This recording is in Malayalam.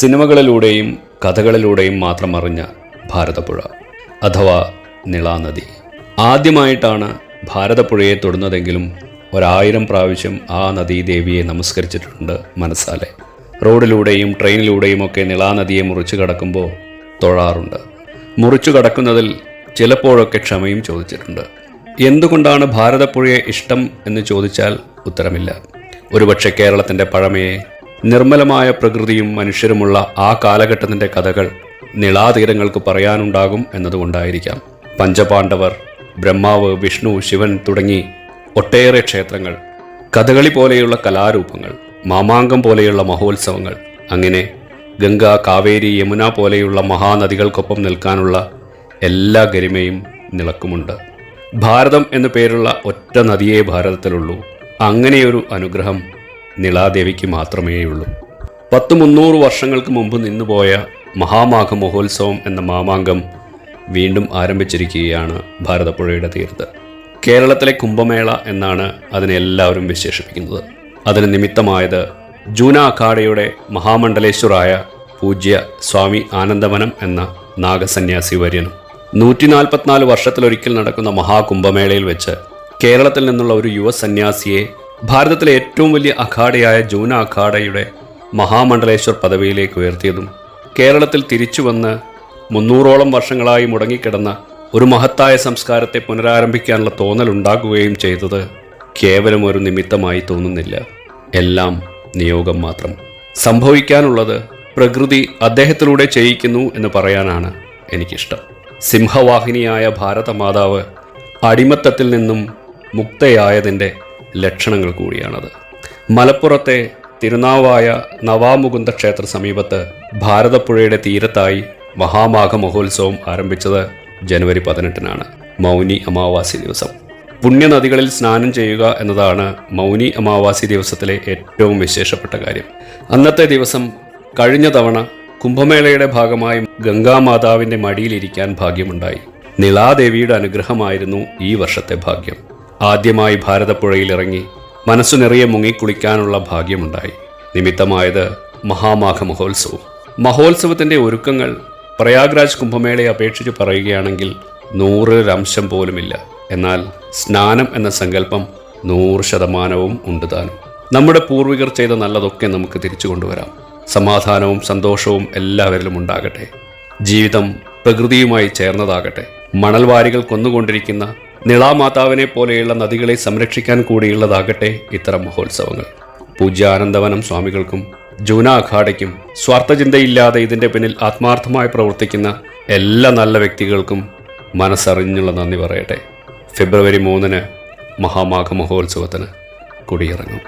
സിനിമകളിലൂടെയും കഥകളിലൂടെയും മാത്രം അറിഞ്ഞ ഭാരതപ്പുഴ അഥവാ നിളാനദി. ആദ്യമായിട്ടാണ് ഭാരതപ്പുഴയെ തൊടുന്നതെങ്കിലും ഒരായിരം പ്രാവശ്യം ആ നദീദേവിയെ നമസ്കരിച്ചിട്ടുണ്ട് മനസ്സാലെ. റോഡിലൂടെയും ട്രെയിനിലൂടെയും ഒക്കെ നിളാനദിയെ മുറിച്ചു കടക്കുമ്പോൾ തൊഴാറുണ്ട്. മുറിച്ചു കടക്കുന്നതിൽ ചിലപ്പോഴൊക്കെ ക്ഷമയും ചോദിച്ചിട്ടുണ്ട്. എന്തുകൊണ്ടാണ് ഭാരതപ്പുഴയെ ഇഷ്ടം എന്ന് ചോദിച്ചാൽ ഉത്തരമില്ല. ഒരുപക്ഷെ കേരളത്തിന്റെ പഴമയെ നിർമ്മലമായ പ്രകൃതിയും മനുഷ്യരുമുള്ള ആ കാലഘട്ടത്തിന്റെ കഥകൾ നിളാതീരങ്ങൾക്ക് പറയാനുണ്ടാകും എന്നതുകൊണ്ടായിരിക്കാം. പഞ്ചപാണ്ഡവർ ബ്രഹ്മാവ് വിഷ്ണു ശിവൻ തുടങ്ങി ഒട്ടേറെ ക്ഷേത്രങ്ങൾ കഥകളി പോലെയുള്ള കലാരൂപങ്ങൾ മാമാങ്കം പോലെയുള്ള മഹോത്സവങ്ങൾ അങ്ങനെ ഗംഗ കാവേരി യമുന പോലെയുള്ള മഹാനദികൾക്കൊപ്പം നിൽക്കാനുള്ള എല്ലാ ഗരിമയും നിളക്കുമുണ്ട് ഭാരതം എന്നു പേരുള്ള ഒറ്റ നദിയേ ഭാരതത്തിലുള്ളൂ. അങ്ങനെയൊരു അനുഗ്രഹം നിളാദേവിക്ക് മാത്രമേയുള്ളൂ. പത്ത് മുന്നൂറ് വർഷങ്ങൾക്ക് മുമ്പ് നിന്നുപോയ മഹാമാഘ മഹോത്സവം എന്ന മാമാങ്കം വീണ്ടും ആരംഭിച്ചിരിക്കുകയാണ് ഭാരതപ്പുഴയുടെ തീരത്ത്. കേരളത്തിലെ കുംഭമേള എന്നാണ് അതിനെ എല്ലാവരും വിശേഷിപ്പിക്കുന്നത്. അതിന് നിമിത്തമായത് ജൂന അഖാഡയുടെ മഹാമണ്ഡലേശ്വറായ പൂജ്യ സ്വാമി ആനന്ദവനം എന്ന നാഗസന്യാസി വര്യനും. നൂറ്റി നാൽപ്പത്തിനാല് വർഷത്തിലൊരിക്കൽ നടക്കുന്ന മഹാകുംഭമേളയിൽ വെച്ച് കേരളത്തിൽ നിന്നുള്ള ഒരു യുവ സന്യാസിയെ ഭാരതത്തിലെ ഏറ്റവും വലിയ അഖാഡയായ ജൂന അഖാഡയുടെ മഹാമണ്ഡലേശ്വർ പദവിയിലേക്ക് ഉയർത്തിയതും കേരളത്തിൽ തിരിച്ചു വന്ന് മുന്നൂറോളം വർഷങ്ങളായി മുടങ്ങിക്കിടന്ന ഒരു മഹത്തായ സംസ്കാരത്തെ പുനരാരംഭിക്കാനുള്ള തോന്നലുണ്ടാകുകയും ചെയ്തത് കേവലം ഒരു നിമിത്തമായി തോന്നുന്നില്ല. എല്ലാം നിയോഗം മാത്രം. സംഭവിക്കാനുള്ളത് പ്രകൃതി അദ്ദേഹത്തിലൂടെ ചെയ്യിക്കുന്നു എന്ന് പറയാനാണ് എനിക്കിഷ്ടം. സിംഹവാഹിനിയായ ഭാരതമാതാവ് അടിമത്തത്തിൽ നിന്നും മുക്തയായതിന്റെ ലക്ഷണങ്ങൾ കൂടിയാണത്. മലപ്പുറത്തെ തിരുനാവായ നവാമുകുന്ദ ക്ഷേത്ര സമീപത്ത് ഭാരതപ്പുഴയുടെ തീരത്തായി മഹാമാഘ മഹോത്സവം ആരംഭിച്ചത് ജനുവരി പതിനെട്ടിനാണ്. മൗനി അമാവാസി ദിവസം. പുണ്യനദികളിൽ സ്നാനം ചെയ്യുക എന്നതാണ് മൗനി അമാവാസി ദിവസത്തിലെ ഏറ്റവും വിശേഷപ്പെട്ട കാര്യം. അന്നത്തെ ദിവസം കഴിഞ്ഞ തവണ കുംഭമേളയുടെ ഭാഗമായി ഗംഗാമാതാവിന്റെ മടിയിലിരിക്കാൻ ഭാഗ്യമുണ്ടായി. നിളാദേവിയുടെ അനുഗ്രഹമായിരുന്നു ഈ വർഷത്തെ ഭാഗ്യം. ആദ്യമായി ഭാരതപ്പുഴയിൽ ഇറങ്ങി മനസ്സു നിറയെ മുങ്ങിക്കുളിക്കാനുള്ള ഭാഗ്യമുണ്ടായി. നിമിത്തമായത് മഹാമാഘ മഹോത്സവം. മഹോത്സവത്തിന്റെ ഒരുക്കങ്ങൾ പ്രയാഗ്രാജ് കുംഭമേളയെ അപേക്ഷിച്ച് പറയുകയാണെങ്കിൽ നൂറിലൊരംശം പോലുമില്ല. എന്നാൽ സ്നാനം എന്ന സങ്കല്പം നൂറ് ശതമാനവും ഉണ്ട് താനും. നമ്മുടെ പൂർവികർ ചെയ്ത നല്ലതൊക്കെ നമുക്ക് തിരിച്ചു കൊണ്ടുവരാം. സമാധാനവും സന്തോഷവും എല്ലാവരിലും ഉണ്ടാകട്ടെ. ജീവിതം പ്രകൃതിയുമായി ചേർന്നതാകട്ടെ. മണൽവാരികൾ കൊന്നുകൊണ്ടിരിക്കുന്ന നിളാമാതാവിനെ പോലെയുള്ള നദികളെ സംരക്ഷിക്കാൻ കൂടിയുള്ളതാകട്ടെ ഇത്തരം മഹോത്സവങ്ങൾ. പൂജ്യാനന്ദവനം സ്വാമികൾക്കും ജൂന അഖാഡയ്ക്കും സ്വാർത്ഥചിന്തയില്ലാതെ ഇതിന്റെ പിന്നിൽ ആത്മാർത്ഥമായി പ്രവർത്തിക്കുന്ന എല്ലാ നല്ല വ്യക്തികൾക്കും മനസ്സറിഞ്ഞുള്ള നന്ദി പറയട്ടെ. ഫെബ്രുവരി മൂന്നിന് മഹാമാഘ മഹോത്സവത്തിന് കൊടിയിറങ്ങും.